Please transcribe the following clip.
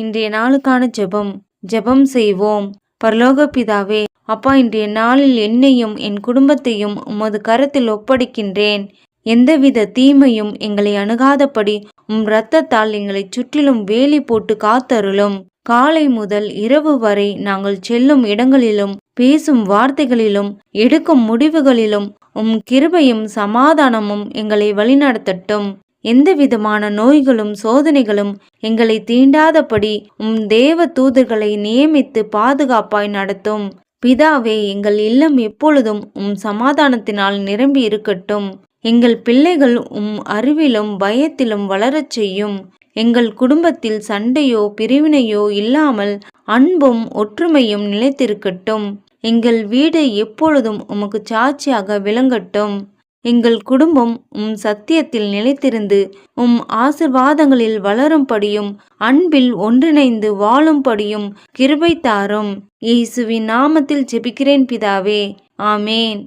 இன்றைய நாளுக்கான ஜெபம். ஜெபம் செய்வோம். பரலோக பிதாவே அப்பா இன்றைய நாளில் என்னையும் என் குடும்பத்தையும் உமது கரத்தில் ஒப்படைக்கின்றேன். எந்தவித தீமையும் எங்களை அணுகாதபடி உம் இரத்தத்தால் எங்களை சுற்றிலும் வேலி போட்டு காத்தருளும். காலை முதல் இரவு வரை நாங்கள் செல்லும் இடங்களிலும் பேசும் வார்த்தைகளிலும் எடுக்கும் முடிவுகளிலும் உம் கிருபையும் சமாதானமும் எங்களை வழிநடத்தட்டும். எந்த விதமான நோய்களும் சோதனைகளும் எங்களை தீண்டாதபடி உம் தேவ தூதர்களை நியமித்து பாதுகாப்பாய் நடத்தும். பிதாவே எங்கள் இல்லம் எப்பொழுதும் உம் சமாதானத்தினால் நிரம்பி இருக்கட்டும். எங்கள் பிள்ளைகள் உம் அறிவிலும் பயத்திலும் வளரச் செய்யும். எங்கள் குடும்பத்தில் சண்டையோ பிரிவினையோ இல்லாமல் அன்பும் ஒற்றுமையும் நிலைத்திருக்கட்டும். எங்கள் வீடு எப்பொழுதும் உமக்கு சாட்சியாக விளங்கட்டும். எங்கள் குடும்பம் உம் சத்தியத்தில் நிலைத்திருந்து உம் ஆசிர்வாதங்களில் வளரும்படியும் அன்பில் ஒன்றிணைந்து வாழும்படியும் கிருபை தாரும். இயேசுவின் நாமத்தில் ஜெபிக்கிறேன் பிதாவே. ஆமேன்.